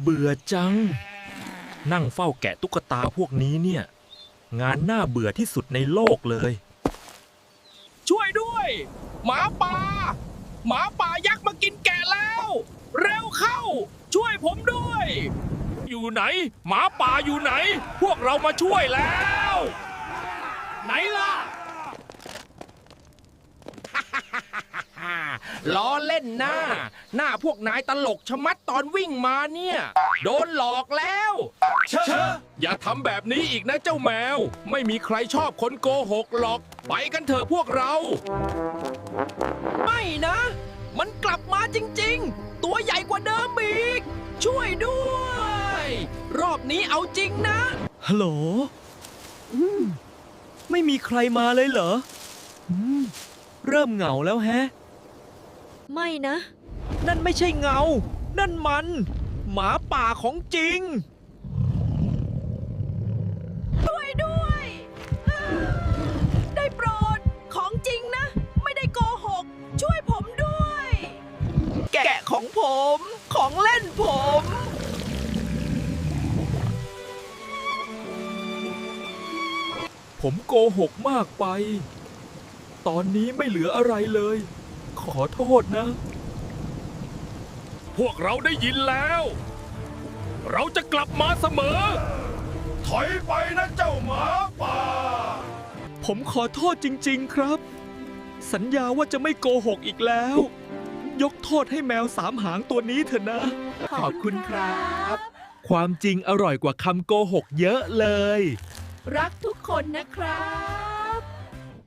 เบื่อจัง นั่งเฝ้าแกะตุ๊กตาพวกนี้เนี่ย งานน่าเบื่อที่สุดในโลกเลย ช่วยด้วย หมาป่า หมาป่ายักษ์มากินแกะแล้ว เร็วเข้า ช่วยผมด้วย อยู่ไหน หมาป่าอยู่ไหน พวกเรามาช่วยแล้ว ไหนล่ะ ล้อเล่นหน้า หน้าพวกนายตลกชะมัดตอนวิ่งมาเนี่ย โดนหลอกแล้ว เชอะอย่าทำแบบนี้อีกนะเจ้าแมว ไม่มีใครชอบคนโกหกหรอก ไปกันเถอะพวกเรา ไม่นะ มันกลับมาจริง ๆ ตัวใหญ่กว่าเดิมอีก ช่วยด้วย รอบนี้เอาจริงนะ ฮัลโหลอืมไม่มีใครมาเลยเหรออืมเริ่มเหงาแล้วแฮะ ไม่นะ นั่นไม่ใช่เงา นั่นมัน หมาป่าของจริง ช่วยด้วยได้โปรด ของจริงนะ ไม่ได้โกหก ช่วยผมด้วย แกะของผม ของเล่นผม ผมโกหกมากไป ตอนนี้ไม่เหลืออะไรเลย ขอโทษนะ พวกเราได้ยินแล้ว เราจะกลับมาเสมอ ถอยไปนะเจ้าหมาป่า ผมขอโทษจริง ๆครับ สัญญาว่าจะไม่โกหกอีกแล้ว ยกโทษให้แมวสามหางตัวนี้เถอะนะ ขอบคุณครับ ความจริงอร่อยกว่าคำโกหกเยอะเลย รักทุกคนนะครับ